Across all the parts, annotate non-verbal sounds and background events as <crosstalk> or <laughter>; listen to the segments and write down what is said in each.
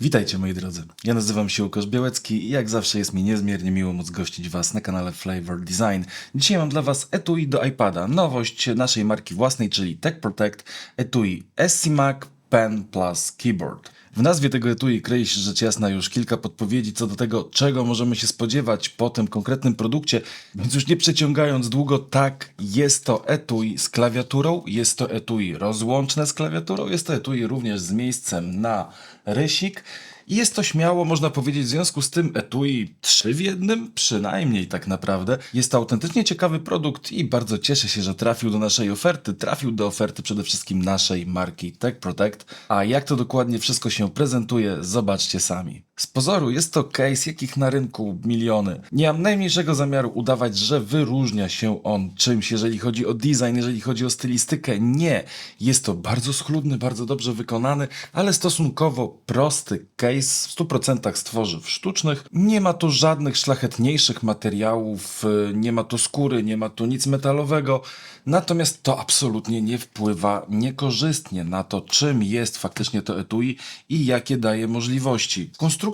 Witajcie moi drodzy, ja nazywam się Łukasz Białecki i jak zawsze jest mi niezmiernie miło móc gościć Was na kanale Flavor Design. Dzisiaj mam dla Was etui do iPada, nowość naszej marki własnej, czyli Tech Protect. Etui SC-Mac Pen Plus Keyboard. W nazwie tego etui kryje się rzecz jasna już kilka podpowiedzi co do tego, czego możemy się spodziewać po tym konkretnym produkcie, więc już nie przeciągając długo, tak, jest to etui z klawiaturą, jest to etui rozłączne z klawiaturą, jest to etui również z miejscem na rysik. I jest to śmiało, można powiedzieć, w związku z tym etui 3 w jednym, przynajmniej tak naprawdę. Jest to autentycznie ciekawy produkt i bardzo cieszę się, że trafił do naszej oferty. Trafił do oferty przede wszystkim naszej marki Tech Protect. A jak to dokładnie wszystko się prezentuje, zobaczcie sami. Z pozoru jest to case, jakich na rynku miliony. Nie mam najmniejszego zamiaru udawać, że wyróżnia się on czymś, jeżeli chodzi o design, jeżeli chodzi o stylistykę. Nie. Jest to bardzo schludny, bardzo dobrze wykonany, ale stosunkowo prosty case w 100% z tworzyw sztucznych. Nie ma tu żadnych szlachetniejszych materiałów, y, nie ma tu skóry, nie ma tu nic metalowego. Natomiast to absolutnie nie wpływa niekorzystnie na to, czym jest faktycznie to etui i jakie daje możliwości. Konstrukcja,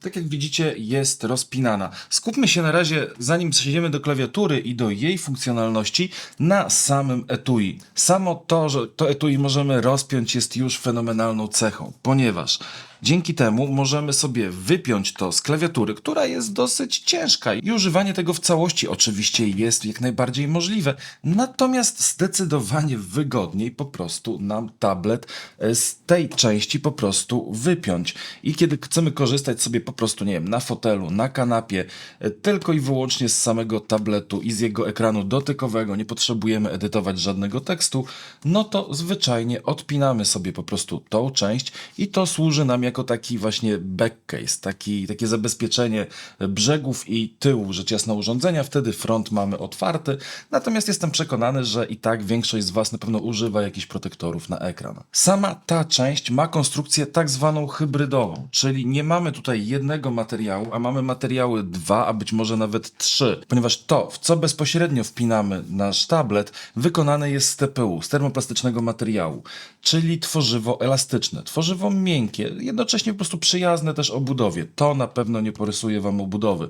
tak jak widzicie, jest rozpinana. Skupmy się na razie, zanim przejdziemy do klawiatury i do jej funkcjonalności, na samym etui. Samo to, że to etui możemy rozpiąć, jest już fenomenalną cechą, ponieważ Dzięki temu możemy sobie wypiąć to z klawiatury, która jest dosyć ciężka i używanie tego w całości oczywiście jest jak najbardziej możliwe. Natomiast zdecydowanie wygodniej po prostu nam tablet e, z tej części po prostu wypiąć. I kiedy chcemy korzystać sobie po prostu, nie wiem, na fotelu, na kanapie, e, tylko i wyłącznie z samego tabletu i z jego ekranu dotykowego, nie potrzebujemy edytować żadnego tekstu, no to zwyczajnie odpinamy sobie po prostu tą część i to służy nam jako taki właśnie backcase, taki, takie zabezpieczenie brzegów i tyłu rzecz jasna urządzenia. Wtedy front mamy otwarty. Natomiast jestem przekonany, że i tak większość z Was na pewno używa jakichś protektorów na ekran. Sama ta część ma konstrukcję tak zwaną hybrydową, czyli nie mamy tutaj jednego materiału, a mamy materiały dwa, a być może nawet trzy, ponieważ to, w co bezpośrednio wpinamy nasz tablet, wykonane jest z TPU, z termoplastycznego materiału, czyli tworzywo elastyczne, tworzywo miękkie, jednocześnie po prostu przyjazne też obudowie. To na pewno nie porysuje Wam obudowy.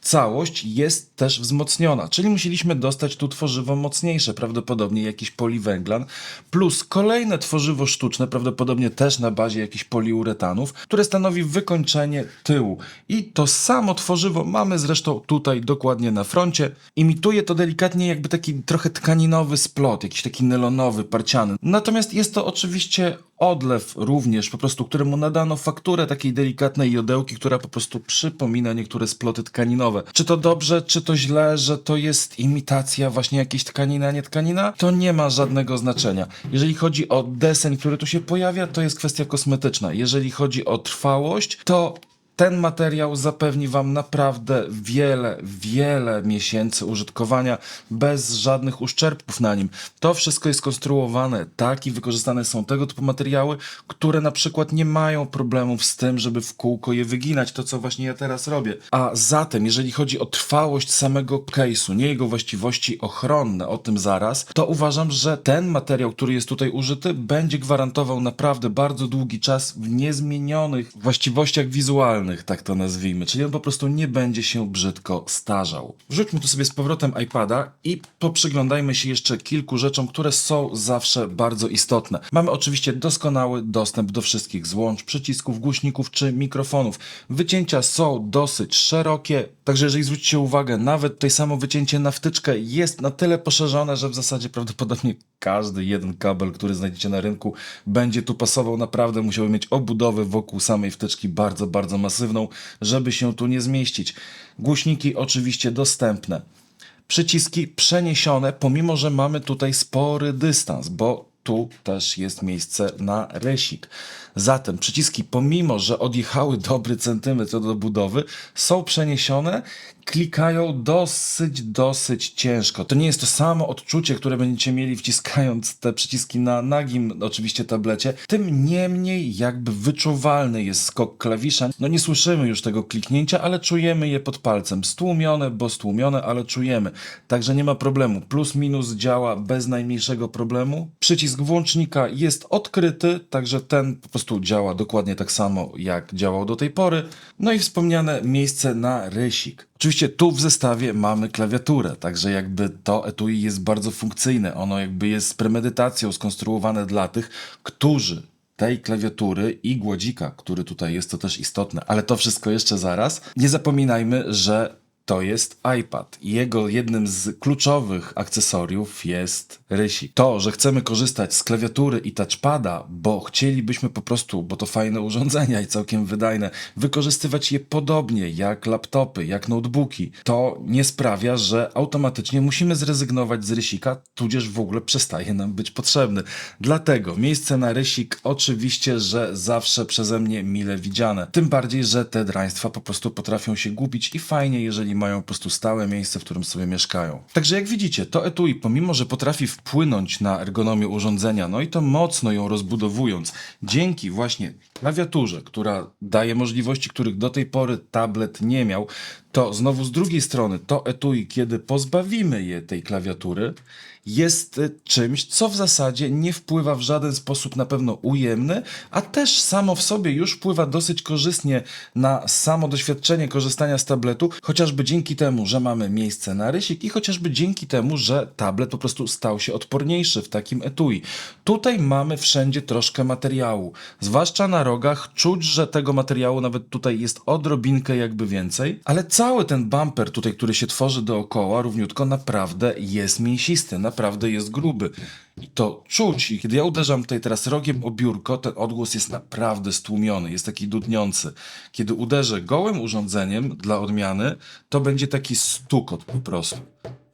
Całość jest też wzmocniona, czyli musieliśmy dostać tu tworzywo mocniejsze, prawdopodobnie jakiś poliwęglan, plus kolejne tworzywo sztuczne, prawdopodobnie też na bazie jakichś poliuretanów, które stanowi wykończenie tyłu. I to samo tworzywo mamy zresztą tutaj dokładnie na froncie. Imituje to delikatnie jakby taki trochę tkaninowy splot, jakiś taki nylonowy, parciany. Natomiast jest to oczywiście odlew również, po prostu któremu nadano fakturę takiej delikatnej jodełki, która po prostu przypomina niektóre sploty tkaninowe. Czy to dobrze, czy to źle, że to jest imitacja właśnie jakiejś tkaniny, a nie tkanina? To nie ma żadnego znaczenia. Jeżeli chodzi o deseń, który tu się pojawia, to jest kwestia kosmetyczna. Jeżeli chodzi o trwałość, to ten materiał zapewni Wam naprawdę wiele, wiele miesięcy użytkowania bez żadnych uszczerbków na nim. To wszystko jest konstruowane tak i wykorzystane są tego typu materiały, które na przykład nie mają problemów z tym, żeby w kółko je wyginać, to co właśnie ja teraz robię. A zatem, jeżeli chodzi o trwałość samego case'u, nie jego właściwości ochronne, o tym zaraz, to uważam, że ten materiał, który jest tutaj użyty, będzie gwarantował naprawdę bardzo długi czas w niezmienionych właściwościach wizualnych tak to nazwijmy, czyli on po prostu nie będzie się brzydko starzał. Wrzućmy tu sobie z powrotem iPada i poprzyglądajmy się jeszcze kilku rzeczom, które są zawsze bardzo istotne. Mamy oczywiście doskonały dostęp do wszystkich złącz, przycisków, głośników czy mikrofonów. Wycięcia są dosyć szerokie, także jeżeli zwrócicie uwagę, nawet tutaj samo wycięcie na wtyczkę jest na tyle poszerzone, że w zasadzie prawdopodobnie każdy jeden kabel, który znajdziecie na rynku, będzie tu pasował. Naprawdę musiałby mieć obudowę wokół samej wtyczki bardzo, bardzo masywną, żeby się tu nie zmieścić. Głośniki oczywiście dostępne. Przyciski przeniesione, pomimo że mamy tutaj spory dystans, bo tu też jest miejsce na rysik. Zatem przyciski, pomimo że odjechały dobry centymetr do budowy, są przeniesione klikają dosyć, dosyć ciężko. To nie jest to samo odczucie, które będziecie mieli wciskając te przyciski na nagim, oczywiście, tablecie. Tym niemniej, jakby wyczuwalny jest skok klawisza. No nie słyszymy już tego kliknięcia, ale czujemy je pod palcem. Stłumione, bo stłumione, ale czujemy. Także nie ma problemu. Plus, minus działa bez najmniejszego problemu. Przycisk włącznika jest odkryty, także ten po prostu działa dokładnie tak samo, jak działał do tej pory. No i wspomniane miejsce na rysik. Oczywiście tu w zestawie mamy klawiaturę, także jakby to etui jest bardzo funkcyjne. Ono jakby jest z premedytacją skonstruowane dla tych, którzy tej klawiatury i głodzika, który tutaj jest, to też istotne, ale to wszystko jeszcze zaraz. Nie zapominajmy, że to jest iPad. Jego jednym z kluczowych akcesoriów jest rysik. To, że chcemy korzystać z klawiatury i touchpada, bo chcielibyśmy po prostu, bo to fajne <laughs> urządzenia i całkiem wydajne, wykorzystywać je podobnie jak laptopy, jak notebooki, to nie sprawia, że automatycznie musimy zrezygnować z rysika, tudzież w ogóle przestaje nam być potrzebny. Dlatego miejsce na rysik oczywiście, że zawsze przeze mnie mile widziane. Tym bardziej, że te draństwa po prostu potrafią się gubić i fajnie, jeżeli mają po prostu stałe miejsce, w którym sobie mieszkają. Także jak widzicie, to etui, pomimo, że potrafi wpłynąć na ergonomię urządzenia, no i to mocno ją rozbudowując, dzięki właśnie klawiaturze, która daje możliwości, których do tej pory tablet nie miał, to znowu z drugiej strony to etui, kiedy pozbawimy je tej klawiatury, jest y, czymś, co w zasadzie nie wpływa w żaden sposób na pewno ujemny, a też samo w sobie już wpływa dosyć korzystnie na samo doświadczenie korzystania z tabletu, chociażby dzięki temu, że mamy miejsce na rysik i chociażby dzięki temu, że tablet po prostu stał się odporniejszy w takim etui. Tutaj mamy wszędzie troszkę materiału, zwłaszcza na rogach czuć, że tego materiału nawet tutaj jest odrobinkę jakby więcej, ale cały ten bumper tutaj, który się tworzy dookoła równiutko naprawdę jest mięsisty, naprawdę jest gruby. I to czuć. I kiedy ja uderzam tutaj teraz rogiem o biurko, ten odgłos jest naprawdę stłumiony, jest taki dudniący. Kiedy uderzę gołym urządzeniem dla odmiany, to będzie taki stukot po prostu.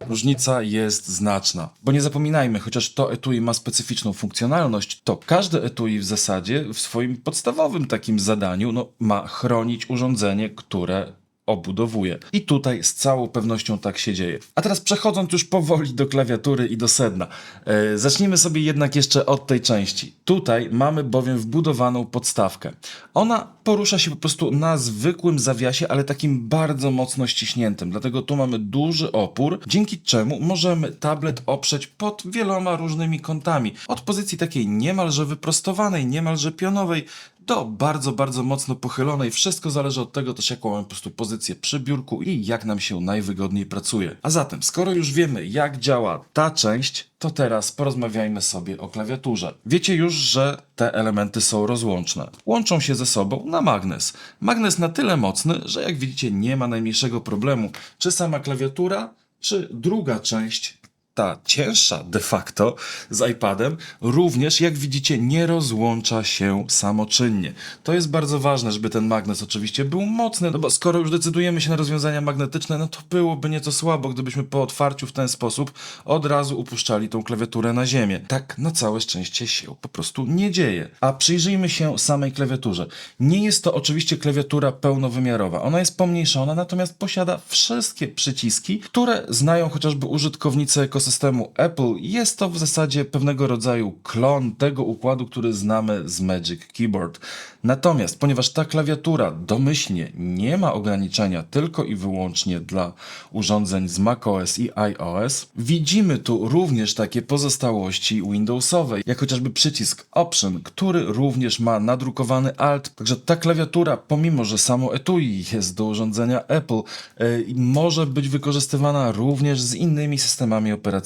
Różnica jest znaczna, bo nie zapominajmy, chociaż to etui ma specyficzną funkcjonalność, to każde etui w zasadzie w swoim podstawowym takim zadaniu no, ma chronić urządzenie, które obudowuje. I tutaj z całą pewnością tak się dzieje. A teraz przechodząc już powoli do klawiatury i do sedna. E, zacznijmy sobie jednak jeszcze od tej części. Tutaj mamy bowiem wbudowaną podstawkę. Ona porusza się po prostu na zwykłym zawiasie, ale takim bardzo mocno ściśniętym. Dlatego tu mamy duży opór, dzięki czemu możemy tablet oprzeć pod wieloma różnymi kątami. Od pozycji takiej niemalże wyprostowanej, niemalże pionowej, do bardzo, bardzo mocno pochylonej. Wszystko zależy od tego też, jaką mamy po prostu pozycję przy biurku i jak nam się najwygodniej pracuje. A zatem, skoro już wiemy, jak działa ta część, to teraz porozmawiajmy sobie o klawiaturze. Wiecie już, że te elementy są rozłączne. Łączą się ze sobą na magnes. Magnes na tyle mocny, że jak widzicie nie ma najmniejszego problemu, czy sama klawiatura, czy druga część ta cięższa de facto z iPadem również, jak widzicie, nie rozłącza się samoczynnie. To jest bardzo ważne, żeby ten magnes oczywiście był mocny, no bo skoro już decydujemy się na rozwiązania magnetyczne, no to byłoby nieco słabo, gdybyśmy po otwarciu w ten sposób od razu upuszczali tą klawiaturę na ziemię. Tak na całe szczęście się po prostu nie dzieje. A przyjrzyjmy się samej klawiaturze. Nie jest to oczywiście klawiatura pełnowymiarowa. Ona jest pomniejszona, natomiast posiada wszystkie przyciski, które znają chociażby użytkownicy ekosystemu Apple, jest to w zasadzie pewnego rodzaju klon tego układu, który znamy z Magic Keyboard. Natomiast, ponieważ ta klawiatura domyślnie nie ma ograniczenia tylko i wyłącznie dla urządzeń z macOS i iOS, widzimy tu również takie pozostałości Windowsowe, jak chociażby przycisk Option, który również ma nadrukowany Alt. Także ta klawiatura, pomimo że samo etui jest do urządzenia Apple, yy, może być wykorzystywana również z innymi systemami operacyjnymi.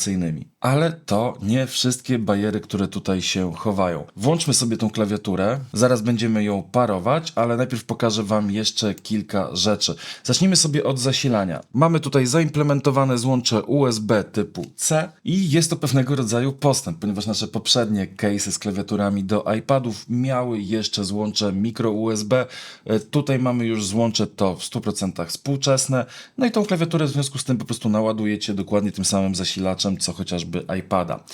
Ale to nie wszystkie bariery, które tutaj się chowają. Włączmy sobie tą klawiaturę, zaraz będziemy ją parować, ale najpierw pokażę Wam jeszcze kilka rzeczy. Zacznijmy sobie od zasilania. Mamy tutaj zaimplementowane złącze USB typu C i jest to pewnego rodzaju postęp, ponieważ nasze poprzednie case'y z klawiaturami do iPadów miały jeszcze złącze micro USB. E, Tutaj mamy już złącze to w 100% współczesne. No i tą klawiaturę w związku z tym po prostu naładujecie dokładnie tym samym zasilaczem, co chociażby iPada.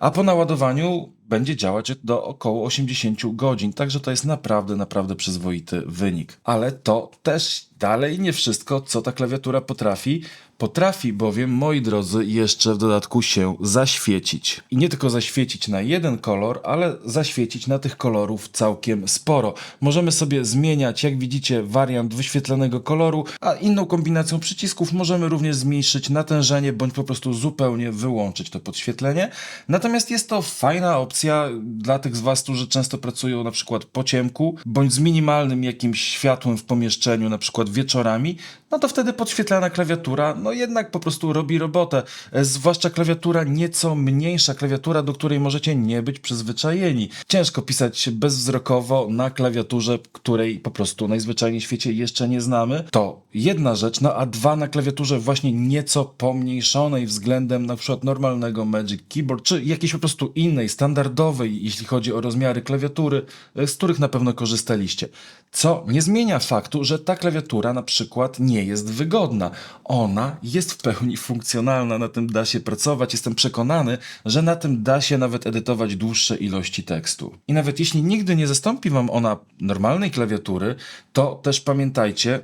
A po naładowaniu będzie działać do około 80 godzin, także to jest naprawdę, naprawdę przyzwoity wynik. Ale to też dalej nie wszystko, co ta klawiatura potrafi. Potrafi bowiem, moi drodzy, jeszcze w dodatku się zaświecić. I nie tylko zaświecić na jeden kolor, ale zaświecić na tych kolorów całkiem sporo. Możemy sobie zmieniać, jak widzicie, wariant wyświetlonego koloru, a inną kombinacją przycisków możemy również zmniejszyć natężenie, bądź po prostu zupełnie wyłączyć to podświetlenie. Natomiast jest to fajna opcja dla tych z Was, którzy często pracują na przykład po ciemku, bądź z minimalnym jakimś światłem w pomieszczeniu, na przykład wieczorami, no to wtedy podświetlana klawiatura, no jednak po prostu robi robotę. E, Zwłaszcza klawiatura nieco mniejsza, klawiatura, do której możecie nie być przyzwyczajeni. Ciężko pisać bezwzrokowo na klawiaturze, której po prostu najzwyczajniej w świecie jeszcze nie znamy. To jedna rzecz, no a dwa na klawiaturze właśnie nieco pomniejszonej względem na przykład normalnego Magic Keyboard, czy jakiejś po prostu innej, standardowej, jeśli chodzi o rozmiary klawiatury, e, z których na pewno korzystaliście. Co nie zmienia faktu, że ta klawiatura na przykład nie jest wygodna. Ona jest w pełni funkcjonalna, na tym da się pracować. Jestem przekonany, że na tym da się nawet edytować dłuższe ilości tekstu. I nawet jeśli nigdy nie zastąpi Wam ona normalnej klawiatury, to też pamiętajcie,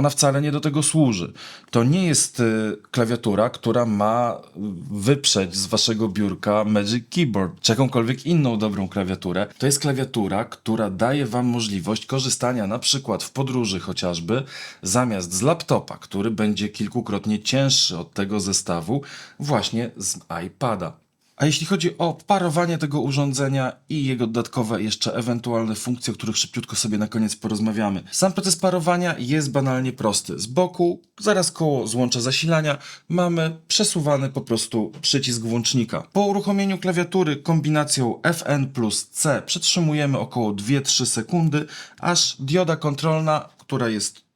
ona wcale nie do tego służy. To nie jest y, klawiatura, która ma wyprzeć z waszego biurka Magic Keyboard, czy jakąkolwiek inną dobrą klawiaturę. To jest klawiatura, która daje wam możliwość korzystania na przykład w podróży chociażby zamiast z laptopa, który będzie kilkukrotnie cięższy od tego zestawu, właśnie z iPada. A jeśli chodzi o parowanie tego urządzenia i jego dodatkowe jeszcze ewentualne funkcje, o których szybciutko sobie na koniec porozmawiamy. Sam proces parowania jest banalnie prosty. Z boku, zaraz koło złącza zasilania, mamy przesuwany po prostu przycisk włącznika. Po uruchomieniu klawiatury kombinacją Fn plus C przytrzymujemy około 2-3 sekundy, aż dioda kontrolna, która jest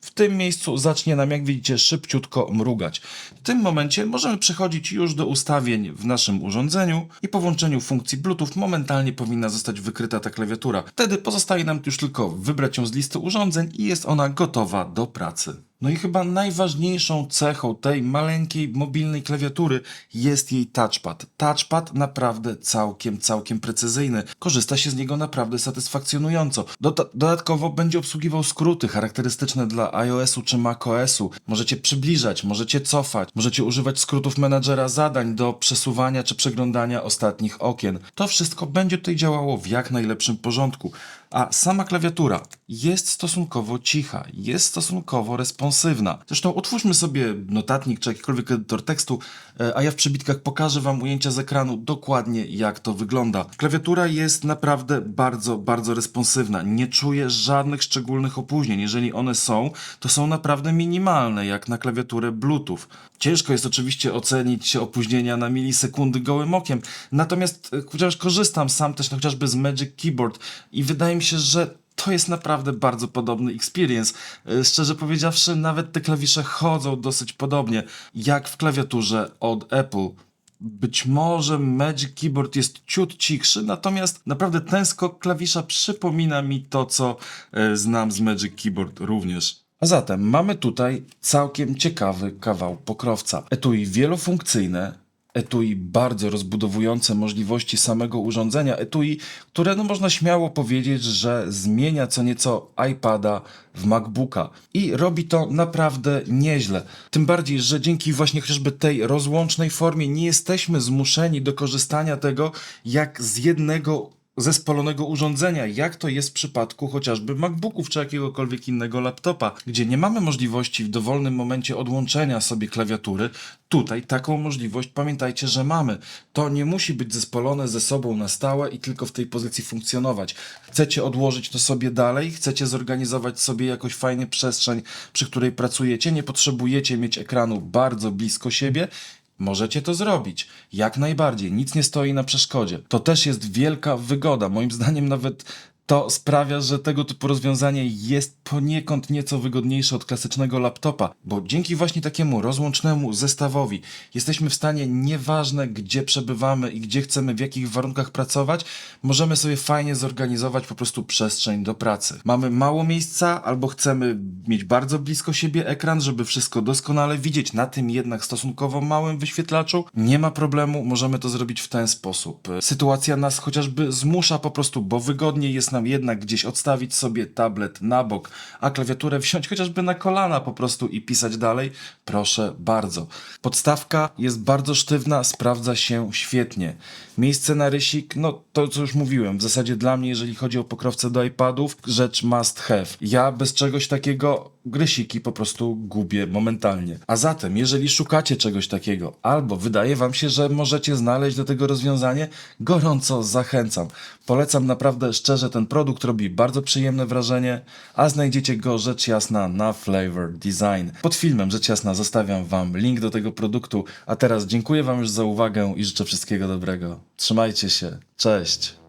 w tym miejscu zacznie nam, jak widzicie, szybciutko mrugać. W tym momencie możemy przechodzić już do ustawień w naszym urządzeniu i po włączeniu funkcji Bluetooth momentalnie powinna zostać wykryta ta klawiatura. Wtedy pozostaje nam już tylko wybrać ją z listy urządzeń i jest ona gotowa do pracy. No i chyba najważniejszą cechą tej maleńkiej mobilnej klawiatury jest jej touchpad. Touchpad naprawdę całkiem, całkiem precyzyjny. Korzysta się z niego naprawdę satysfakcjonująco. Doda- dodatkowo będzie obsługiwał skróty charakterystyczne dla iOS-u czy macOS-u. Możecie przybliżać, możecie cofać, możecie używać skrótów menadżera zadań do przesuwania czy przeglądania ostatnich okien. To wszystko będzie tutaj działało w jak najlepszym porządku. A sama klawiatura jest stosunkowo cicha, jest stosunkowo responsywna. Zresztą utwórzmy sobie notatnik czy jakikolwiek edytor tekstu, e, a ja w przybitkach pokażę Wam ujęcia z ekranu dokładnie jak to wygląda. Klawiatura jest naprawdę bardzo, bardzo responsywna. Nie czuję żadnych szczególnych opóźnień. Jeżeli one są, to są naprawdę minimalne, jak na klawiaturę Bluetooth. Ciężko jest oczywiście ocenić opóźnienia na milisekundy gołym okiem, natomiast e, chociaż korzystam sam też no, chociażby z Magic Keyboard i wydaje mi się, że to jest naprawdę bardzo podobny experience. E, Szczerze powiedziawszy, nawet te klawisze chodzą dosyć podobnie, jak w klawiaturze od Apple. Być może Magic Keyboard jest ciut cichszy, natomiast naprawdę ten skok klawisza przypomina mi to, co e, znam z Magic Keyboard również. A zatem mamy tutaj całkiem ciekawy kawał pokrowca. Etui wielofunkcyjne, etui bardzo rozbudowujące możliwości samego urządzenia, etui, które no można śmiało powiedzieć, że zmienia co nieco iPada w MacBooka i robi to naprawdę nieźle. Tym bardziej, że dzięki właśnie chociażby tej rozłącznej formie nie jesteśmy zmuszeni do korzystania tego jak z jednego zespolonego urządzenia, jak to jest w przypadku chociażby MacBooków czy jakiegokolwiek innego laptopa, gdzie nie mamy możliwości w dowolnym momencie odłączenia sobie klawiatury. Tutaj taką możliwość pamiętajcie, że mamy. To nie musi być zespolone ze sobą na stałe i tylko w tej pozycji funkcjonować. Chcecie odłożyć to sobie dalej, chcecie zorganizować sobie jakoś fajnie przestrzeń, przy której pracujecie, nie potrzebujecie mieć ekranu bardzo blisko siebie, Możecie to zrobić. Jak najbardziej. Nic nie stoi na przeszkodzie. To też jest wielka wygoda. Moim zdaniem nawet to sprawia, że tego typu rozwiązanie jest poniekąd nieco wygodniejsze od klasycznego laptopa, bo dzięki właśnie takiemu rozłącznemu zestawowi jesteśmy w stanie, nieważne gdzie przebywamy i gdzie chcemy, w jakich warunkach pracować, możemy sobie fajnie zorganizować po prostu przestrzeń do pracy. Mamy mało miejsca albo chcemy mieć bardzo blisko siebie ekran, żeby wszystko doskonale widzieć na tym jednak stosunkowo małym wyświetlaczu. Nie ma problemu, możemy to zrobić w ten sposób. Sytuacja nas chociażby zmusza po prostu, bo wygodniej jest nam jednak gdzieś odstawić sobie tablet na bok, a klawiaturę wsiąść chociażby na kolana po prostu i pisać dalej. Proszę bardzo. Podstawka jest bardzo sztywna, sprawdza się świetnie. Miejsce na rysik, no to co już mówiłem, w zasadzie dla mnie, jeżeli chodzi o pokrowce do iPadów, rzecz must have. Ja bez czegoś takiego rysiki po prostu gubię momentalnie. A zatem, jeżeli szukacie czegoś takiego, albo wydaje wam się, że możecie znaleźć do tego rozwiązanie, gorąco zachęcam. Polecam naprawdę szczerze, ten produkt robi bardzo przyjemne wrażenie, a znajdziecie go rzecz jasna na Flavor Design. Pod filmem rzecz jasna zostawiam wam link do tego produktu, a teraz dziękuję wam już za uwagę i życzę wszystkiego dobrego. Trzymajcie się, cześć!